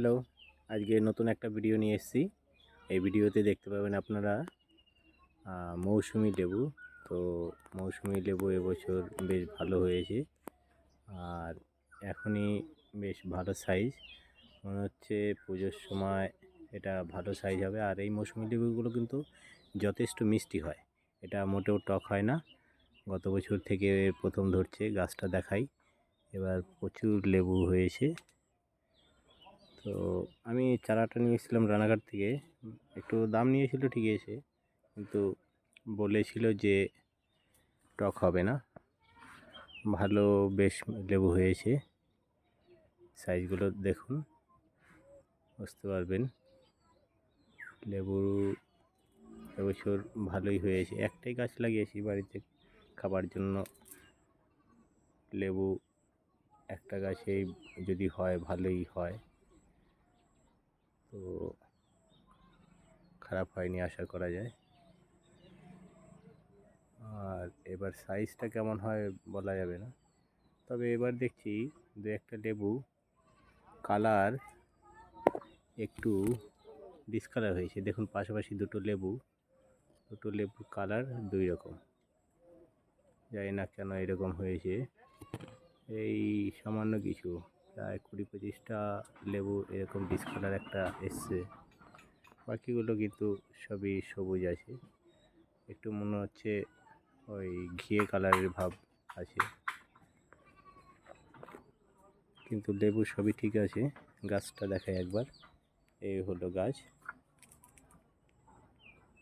Hello, আজকে নতুন একটা ভিডিও নিয়ে এসেছি। এই ভিডিওতে দেখতে পাবেন আপনারা মৌসুমি লেবু। তো মৌসুমি লেবু এবছর বেশ ভালো হয়েছে। আর এখনই বেশ ভালো সাইজ মনে হচ্ছে পুজোর সময় এটা ভালো সাইজ হবে। আর এই মৌসুমি লেবুগুলো কিন্তু যথেষ্ট মিষ্টি হয়। এটা মোটেও টক হয় না। গত বছর থেকে প্রথম ধরছে, গাছটা দেখাই। এবার প্রচুর লেবু হয়েছে। তো আমি চারাটা নিয়েছিলাম রানাঘাট থেকে। একটু দাম নিয়েছিল ঠিকই এসে, কিন্তু বলেছিল যে টক হবে না। ভালো বেশ লেবু হয়েছে। সাইজগুলো দেখুন, বুঝতে পারবেন। লেবু এবছর ভালোই হয়েছে। একটাই গাছ লাগিয়েছি বাড়িতে খাবার জন্য। লেবু একটা গাছেই যদি হয় ভালোই হয়। তো খারাপ হয়নি, আশা করা যায়। আর এবার সাইজটা কেমন হয় বলা যাবে না। তবে এবার দেখছি দু একটা লেবু কালার একটু ডিসকালার হয়েছে। দেখুন, পাশাপাশি দুটো লেবু, দুটো লেবুর কালার দুই রকম। জানি না কেন এরকম হয়েছে। এই সামান্য কিছু। প্রায় কুড়ি পঁচিশটা লেবু এরকম ডিসকালার একটা এসছে। বাকিগুলো কিন্তু সবই সবুজ আছে। একটু মনে হচ্ছে ওই ঘিয়ে কালারের ভাব আছে। কিন্তু লেবু সবই ঠিক আছে। গাছটা দেখায় একবার। এই হলো গাছ।